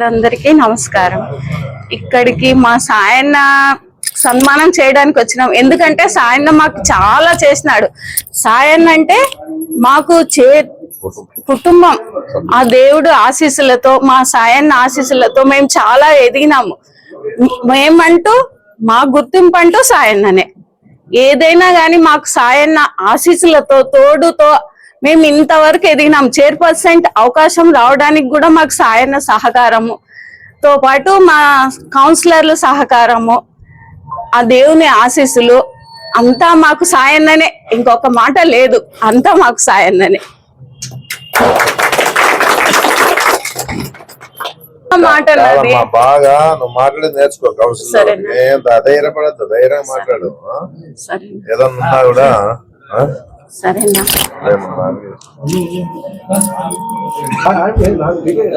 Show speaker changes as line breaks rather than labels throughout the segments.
వాళ్ళందరికీ నమస్కారం. ఇక్కడికి మా సాయన్న సన్మానం చేయడానికి వచ్చినాం. ఎందుకంటే సాయన్న మాకు చాలా చేసినాడు. సాయన్న అంటే మాకు చే కుటుంబం. ఆ దేవుడు ఆశీస్సులతో మా సాయన్న ఆశీస్సులతో మేము చాలా ఎదిగినాము. మేమంటూ మా గుర్తింపు అంటూ సాయన్ననే. ఏదైనా గాని మాకు సాయన్న ఆశీస్సులతో తోడుతో మేము ఇంతవరకు ఎదిగినాం. చైర్పర్సెంట్ అవకాశం రావడానికి కూడా మాకు సాయన్న సహకారము. తో పాటు మా కౌన్సిలర్ల సహకారము ఆ దేవుని ఆశీస్సులు అంతా మాకు సాయన్ననే. ఇంకొక మాట లేదు. అంతా మాకు సాయన్ననే. మాట
బాగా నువ్వు మాట్లాడి నేర్చుకో కౌన్సిల్
సరేనా.
ఏం ధైర్యపడద్దు ధైర్యంగా మాట్లాడు. ఏదన్నా కూడా?
సరేనా.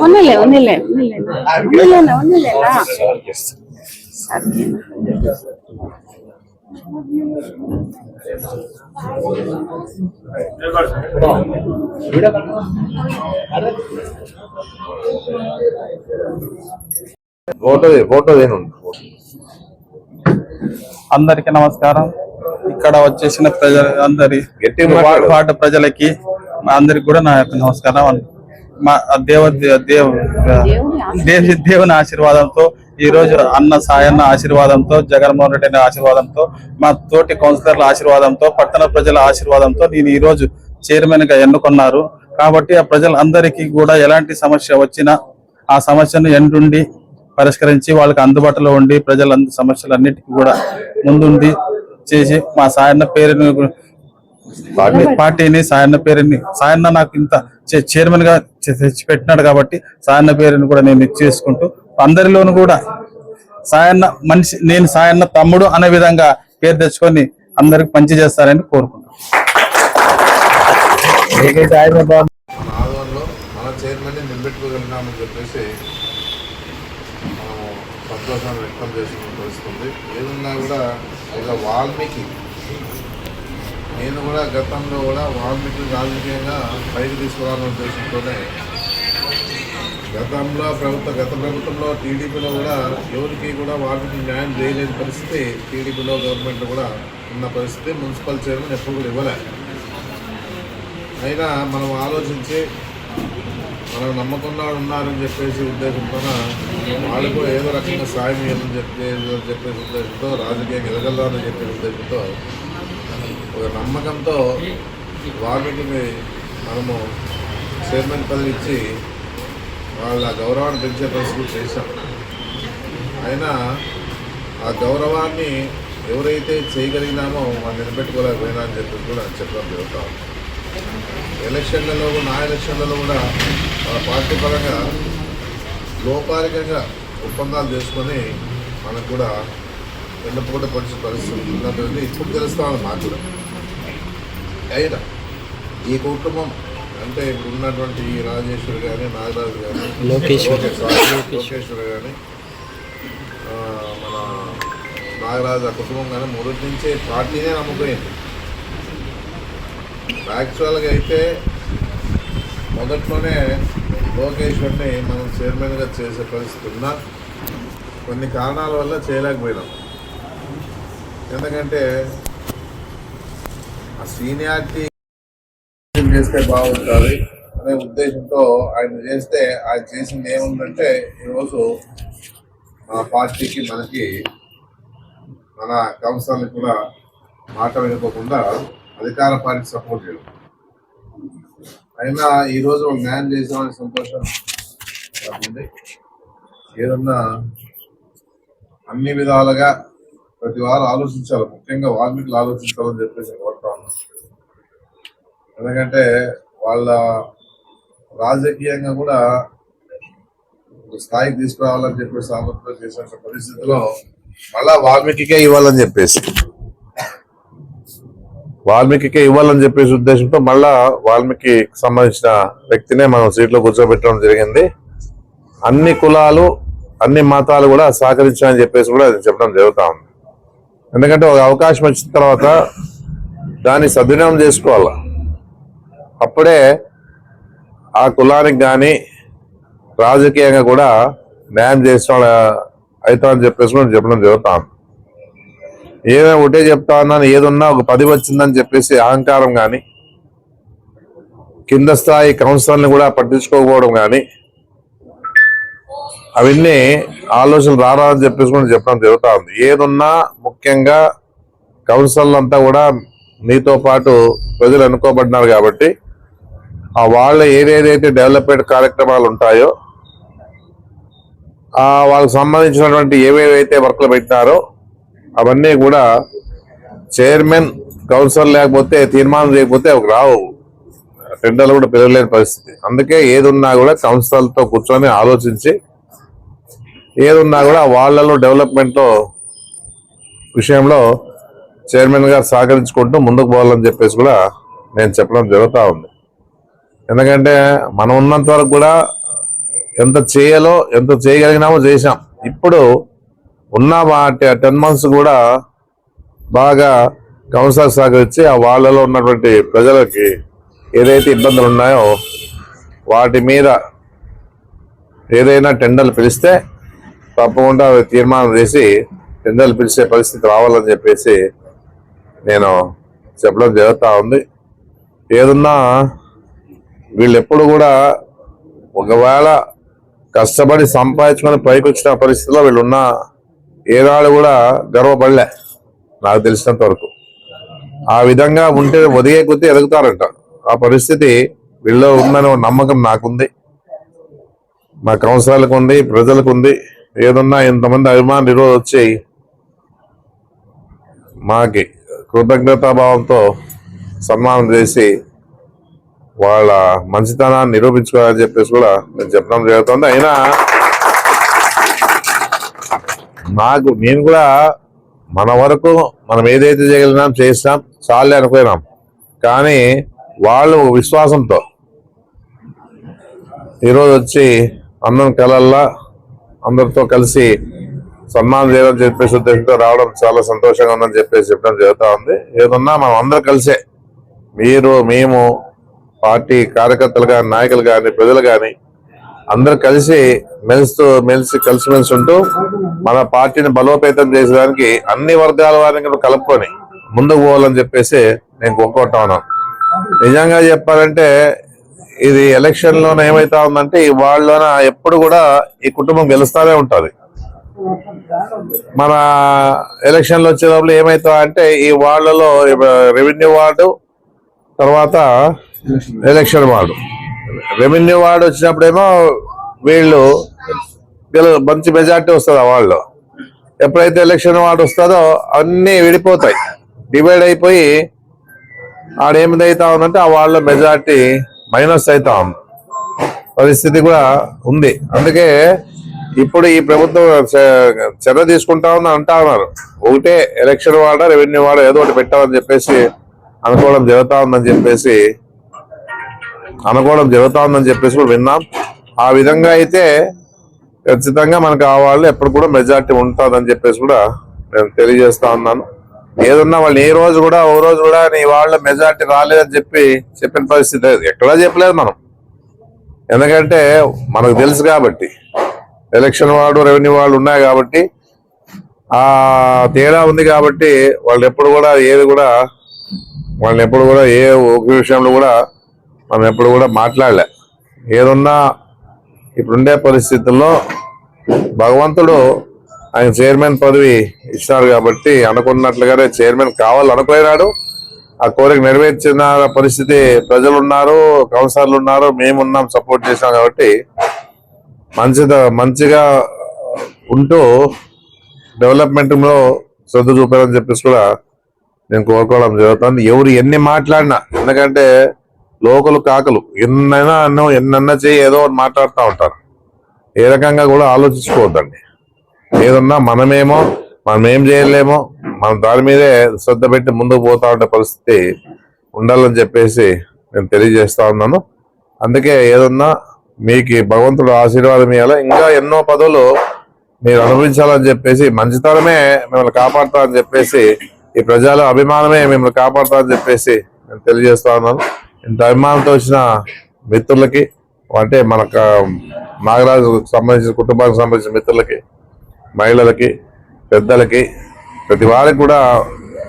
ఉన్నలే ఉన్నలే ఉన్నలేనా ఉన్నలేనా సరేనా
ఫోటో ఫోటో
అందరికి నమస్కారం. ఇక్కడ వచ్చేసిన ప్రజల అందరి. వార్డు ప్రజలకి మా అందరికి కూడా నా యొక్క నమస్కారం మా దేవ దేవ దేవి దేవుని ఆశీర్వాదంతో ఈ రోజు అన్న సాయన్న ఆశీర్వాదంతో జగన్మోహన్ రెడ్డి అనే ఆశీర్వాదంతో మా తోటి కౌన్సిలర్ల ఆశీర్వాదంతో పట్టణ ప్రజల ఆశీర్వాదంతో నేను ఈ రోజు చైర్మన్గా ఎన్నుకున్నారు కాబట్టి ఆ ప్రజలందరికీ కూడా ఎలాంటి సమస్య వచ్చినా ఆ సమస్యను ఎండుండి పరిష్కరించి వాళ్ళకి అందుబాటులో ఉండి ప్రజల సమస్యలన్నిటికీ కూడా ముందుండి చేసి మా సాయన్న పేరుని పార్టీ పార్టీని సాయన్న పేరుని సాయన్న నాకు ఇంత చైర్మన్గా పెట్టినాడు కాబట్టి సాయన్న పేరుని కూడా నేను ఇచ్చేసుకుంటూ అందరిలోనూ కూడా సాయన్న మనిషి నేను సాయన్న తమ్ముడు అనే విధంగా పేరు తెచ్చుకొని అందరికి మంచి చేస్తారని కోరుకుంటున్నాను.
మన చైర్మన్ నిలబెట్టుకోగలిగినామని చెప్పేసి సంతోషాన్ని వ్యక్తం చేసుకుని తెలుస్తుంది ఏదన్నా కూడా ఇక వాల్మీకి. నేను కూడా గతంలో కూడా వాల్మీకి రాజకీయంగా పైకి తీసుకురావాలనే ఉద్దేశంతోనే గతంలో ప్రభుత్వ గత ప్రభుత్వంలో టీడీపీలో కూడా ఎవరికి కూడా వాల్మీకి న్యాయం చేయలేని పరిస్థితి టీడీపీలో గవర్నమెంట్ కూడా ఉన్న పరిస్థితి. మున్సిపల్ చైర్మన్ ఎప్పుడు కూడా ఇవ్వలే. అయినా మనం ఆలోచించి మనం నమ్మకుండా ఉన్నారని చెప్పేసి ఉద్దేశంతో వాళ్ళకు ఏదో రకంగా సాయం చేయాలని చెప్పి చెప్పే ఉద్దేశంతో రాజకీయం ఎదగలదని చెప్పే ఉద్దేశంతో ఒక నమ్మకంతో వాళ్ళకి మనము చైర్మన్ పదవి ఇచ్చి వాళ్ళ గౌరవాన్ని పెంచే పరిస్థితి చేశాం. అయినా ఆ గౌరవాన్ని ఎవరైతే చేయగలిగినామో వాళ్ళు నిలబెట్టుకోలేకపోయినా అని చెప్పి కూడా చెప్పడం జరుగుతాం ఎలక్షన్లలో నా ఎలక్షన్లలో కూడా వాళ్ళ పార్టీ పరంగా లోపాలికంగా ఒప్పందాలు చేసుకొని మనకు కూడా వెన్నపూట పరిస్థితి పరిస్థితి ఉన్నటువంటి ఇప్పుడు తెలుస్తా ఉంది మాకు కూడా అయినా ఈ కుటుంబం అంటే ఇప్పుడు ఉన్నటువంటి రాజేశ్వరి కానీ నాగరాజు కానీ లోకేశ్వర్ లోకేశ్వర్ కానీ మన నాగరాజు ఆ కుటుంబం కానీ మొదటి నుంచే పార్టీనే నమ్ముకుపోయింది యాక్చువల్గా అయితే మొదట్లోనే లోకేశ్వర్ని మనం చైర్మన్గా చేసే పరిస్థితి ఉన్నా కొన్ని కారణాల వల్ల చేయలేకపోయినాం. ఎందుకంటే ఆ సీనియారిటీ చేస్తే బాగుంటుంది అనే ఉద్దేశంతో ఆయన చేస్తే ఆయన చేసింది ఏముందంటే ఈరోజు మన పార్టీకి మనకి మన కౌన్సిల్ని కూడా మాట వినుకోకుండా అధికార పార్టీ సపోర్ట్ చేయడం. అయినా రోజు ఒక న్యాయం చేసామని సంతోషం ఉంది ఏదన్నా అన్ని విధాలుగా ప్రతి వారు ఆలోచించాలి. ముఖ్యంగా వాల్మీకులు ఆలోచించాలని చెప్పేసి కోరుతా ఉన్నాను. ఎందుకంటే వాళ్ళ రాజకీయంగా కూడా ఒక స్థాయికి తీసుకురావాలని చెప్పేసి ఆలోచన చేసిన పరిస్థితిలో మళ్ళా వాల్మీకికే ఇవ్వాలని చెప్పేసి వాల్మీకికే ఇవ్వాలని చెప్పేసి ఉద్దేశంతో మళ్ళా వాల్మీకి సంబంధించిన వ్యక్తినే మనం సీట్లో కూర్చోబెట్టడం జరిగింది. అన్ని కులాలు అన్ని మతాలు కూడా సహకరించాలని చెప్పేసి కూడా అది చెప్పడం జరుగుతూ ఉంది. ఎందుకంటే ఒక అవకాశం వచ్చిన తర్వాత దాన్ని సద్వినియోగం చేసుకోవాలి. అప్పుడే ఆ కులానికి కానీ రాజకీయంగా కూడా న్యాయం చేసిన అవుతామని చెప్పేసి కూడా చెప్పడం జరుగుతాం ఏదైనా ఒకటే చెప్తా ఉన్నాను ఏదున్నా ఒక పది వచ్చిందని చెప్పేసి అహంకారం కానీ కింద స్థాయి కౌన్సిలర్ని కూడా పట్టించుకోకపోవడం కానీ అవన్నీ ఆలోచనలు రారా అని చెప్పేసి కూడా చెప్పడం జరుగుతూ ఉంది. ఏదున్నా ముఖ్యంగా కౌన్సిలర్లు అంతా కూడా మీతో పాటు ప్రజలు అనుకోబడినారు కాబట్టి ఆ వాళ్ళ ఏదేదైతే డెవలప్మెంట్ కార్యక్రమాలు ఉంటాయో వాళ్ళకి సంబంధించినటువంటి ఏవేవైతే వర్క్లు పెట్టినారో అవన్నీ కూడా చైర్మన్ కౌన్సిల్ లేకపోతే తీర్మానం చేయకపోతే అవి రావు. టెండర్లు కూడా పెరగలేని పరిస్థితి. అందుకే ఏదున్నా కూడా కౌన్సిలర్తో కూర్చొని ఆలోచించి ఏదున్నా కూడా వాళ్ళలో డెవలప్మెంట్లో విషయంలో చైర్మన్ గారు సహకరించుకుంటూ ముందుకు పోవాలని చెప్పేసి కూడా నేను చెప్పడం జరుగుతూ ఉంది. ఎందుకంటే మనం ఉన్నంత వరకు కూడా ఎంత చేయాలో ఎంత చేయగలిగినామో చేశాం. ఇప్పుడు ఉన్న టెన్ మంత్స్ కూడా బాగా కౌన్సిలర్ సహకరించి ఆ వాళ్ళలో ఉన్నటువంటి ప్రజలకి ఏదైతే ఇబ్బందులు ఉన్నాయో వాటి మీద ఏదైనా టెండర్లు పిలిస్తే తప్పకుండా అవి తీర్మానం చేసి టెండర్లు పిలిచే పరిస్థితి రావాలని చెప్పేసి నేను చెప్పడం జరుగుతూ ఉంది. ఏదున్నా వీళ్ళు ఎప్పుడు కూడా ఒకవేళ కష్టపడి సంపాదించుకొని పైకి వచ్చిన పరిస్థితిలో వీళ్ళు ఉన్న ఏనాడు కూడా గర్వపడలే నాకు తెలిసినంత వరకు. ఆ విధంగా ఉంటే ఒదిగే కొద్దీ ఎదుగుతారంట. ఆ పరిస్థితి వీళ్ళలో ఉందనే నమ్మకం నాకుంది. మా కౌన్సిలర్లకు ఉంది ప్రజలకు ఉంది. ఏదన్నా ఇంతమంది అభిమానులు ఈరోజు వచ్చి మాకి కృతజ్ఞతాభావంతో సన్మానం చేసి వాళ్ళ మంచితనాన్ని నిరూపించుకోవాలని చెప్పేసి కూడా నేను చెప్పడం జరుగుతుంది. అయినా నాకు నేను కూడా మన వరకు మనం ఏదైతే చేయగలిగినాం చేసినాం చాలే అనుకున్నాం. కానీ వాళ్ళు విశ్వాసంతో ఈరోజు వచ్చి అందరం కలల్లా అందరితో కలిసి సన్మానం చేయడం చెప్పేసి ఉద్దేశంతో రావడం చాలా సంతోషంగా ఉందని చెప్పేసి చెప్పడం జరుగుతూ ఉంది. ఏదన్నా మనం అందరు కలిసే మీరు మేము పార్టీ కార్యకర్తలు కానీ నాయకులు కానీ ప్రజలు కానీ అందరు కలిసి మెలుస్తూ మెలిసి కలిసిమెలిసి ఉంటూ మన పార్టీని బలోపేతం చేసేదానికి అన్ని వర్గాల వారిని కూడా కలుపుకొని ముందుకు పోవాలని చెప్పేసి నేను కోరుకుంటా ఉన్నాను. నిజంగా చెప్పాలంటే ఇది ఎలక్షన్ లోన ఏమైతా ఉందంటే ఈ వాళ్ళలోన ఎప్పుడు కూడా ఈ కుటుంబం గెలుస్తూనే ఉంటుంది. మన ఎలక్షన్లు వచ్చేటప్పుడు ఏమైతా అంటే ఈ వాళ్ళలో రెవెన్యూ వార్డు తర్వాత ఎలక్షన్ వార్డు. రెవెన్యూ వాడు వచ్చినప్పుడేమో వీళ్ళు మంచి మెజార్టీ వస్తుంది ఆ వాళ్ళు ఎప్పుడైతే ఎలక్షన్ వాడు వస్తుందో అన్నీ విడిపోతాయి. డివైడ్ అయిపోయి ఆడేమిదైతా ఉందంటే ఆ వాళ్ళ మెజార్టీ మైనస్ అవుతా ఉంది. పరిస్థితి కూడా ఉంది. అందుకే ఇప్పుడు ఈ ప్రభుత్వం చర్య తీసుకుంటా ఉంది అంటా ఉన్నారు. ఒకటే ఎలక్షన్ వాడ రెవెన్యూ వాడ ఏదో ఒకటి పెట్టామని చెప్పేసి అనుకోవడం జరుగుతా ఉందని చెప్పేసి అనుకోవడం జరుగుతుందని చెప్పేసి కూడా విన్నాం. ఆ విధంగా అయితే ఖచ్చితంగా మనకు ఆ వాళ్ళు ఎప్పుడు కూడా మెజార్టీ ఉంటుందని చెప్పేసి కూడా నేను తెలియజేస్తా ఉన్నాను. ఏదన్నా వాళ్ళు ఏ రోజు కూడా ఓ రోజు కూడా నీ వాళ్ళ మెజార్టీ రాలేదని చెప్పి చెప్పిన పరిస్థితి లేదు. ఎక్కడా చెప్పలేదు మనం. ఎందుకంటే మనకు తెలుసు కాబట్టి. ఎలక్షన్ వార్డు రెవెన్యూ వాళ్ళు ఉన్నాయి కాబట్టి. ఆ తేడా ఉంది కాబట్టి వాళ్ళు ఎప్పుడు కూడా ఏది కూడా వాళ్ళని ఎప్పుడు కూడా ఏ ఒక విషయంలో కూడా మనం ఎప్పుడు కూడా మాట్లాడలే. ఏదున్నా ఇప్పుడుండే పరిస్థితుల్లో భగవంతుడు ఆయన చైర్మన్ పదవి ఇచ్చినారు కాబట్టి అనుకున్నట్లుగానే చైర్మన్ కావాలనుకున్నాడు ఆ కోరిక నెరవేర్చిన పరిస్థితి ప్రజలు ఉన్నారు కౌన్సిలర్లు ఉన్నారు మేమున్నాం సపోర్ట్ చేసాం కాబట్టి మంచిగా మంచిగా ఉంటూ డెవలప్మెంట్లో శ్రద్ధ చూపారని చెప్పేసి కూడా నేను కోరుకోవడం జరుగుతుంది. ఎవరు ఎన్ని మాట్లాడినా ఎందుకంటే లోకలు కాకలు. ఎన్నైనా అన్నో ఎన్నన్నా చేయి ఏదో ఒకటి మాట్లాడుతూ ఉంటారు. ఏ రకంగా కూడా ఆలోచించుకోవద్దండి. ఏదన్నా మనమేమో మనం ఏం చేయలేమో మనం దాని మీదే శ్రద్ధ పెట్టి ముందుకు పోతా ఉండే పరిస్థితి ఉండాలని చెప్పేసి నేను తెలియజేస్తా ఉన్నాను. అందుకే ఏదన్నా మీకు భగవంతుడు ఆశీర్వాదం ఇవ్వాలి ఇంకా ఎన్నో పదవులు మీరు అనుభవించాలని చెప్పేసి మంచితనమే మిమ్మల్ని కాపాడుతా అని చెప్పేసి ఈ ప్రజల అభిమానమే మిమ్మల్ని కాపాడుతా అని చెప్పేసి నేను తెలియజేస్తా ఉన్నాను. ఇంత అభిమానంతో వచ్చిన మిత్రులకి అంటే మనకు నాగరాజు సంబంధించిన కుటుంబానికి సంబంధించిన మిత్రులకి మహిళలకి పెద్దలకి ప్రతి వారికి కూడా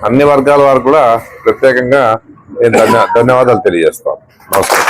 అన్ని వర్గాల వారు కూడా ప్రత్యేకంగా నేను ధన్య ధన్యవాదాలు తెలియజేస్తాను. నమస్కారం.